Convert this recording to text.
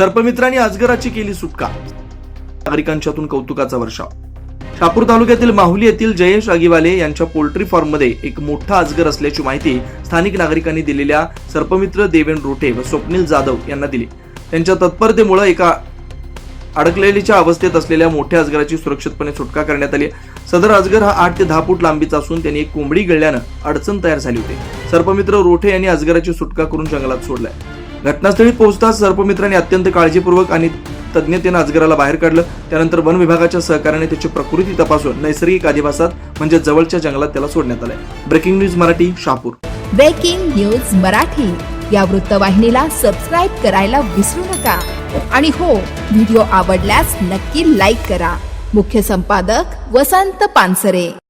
सर्पमित्रांनी अजगराची केली सुटका. नागरिकांच्यातून कौतुकाचा वर्षाव. शापूर तालुक्यातील माहुली येथील जयेश आगीवाले यांच्या पोल्ट्री फार्ममध्ये एक मोठा अजगर असल्याची माहिती स्थानिक नागरिकांनी दिलेल्या सर्पमित्र देवेन रोठे व स्वप्नील जाधव यांना दिली. त्यांच्या तत्परतेमुळे एका अडकलेलीच्या अवस्थेत असलेल्या मोठ्या अजगराची सुरक्षितपणे सुटका करण्यात आली. सदर अजगर हा आठ ते दहा फूट लांबीचा असून त्यांनी एक कोंबडी गळल्यानं अडचण तयार झाली होती. सर्पमित्र रोठे यांनी अजगराची सुटका करून जंगलात सोडलाय. घटनास्थळी पोहोचताच सर्पमित्रांनी अत्यंत काळजीपूर्वक आणि तज्ज्ञतेनं अजगराला बाहेर काढलं. त्यानंतर वन विभागाच्या सहकार्याने त्याची प्रकृती तपासून नैसर्गिक अधिवासात म्हणजे जवळच्या जंगलात त्याला सोडण्यात आलंय. Breaking news Marathi Shahapur. Breaking news Marathi. या वृत्तवाहिनीला सबस्क्राईब करायला विसरू नका. आणि हो व्हिडिओ आवडल्यास नक्की लाईक करा. मुख्य संपादक वसंत पानसरे.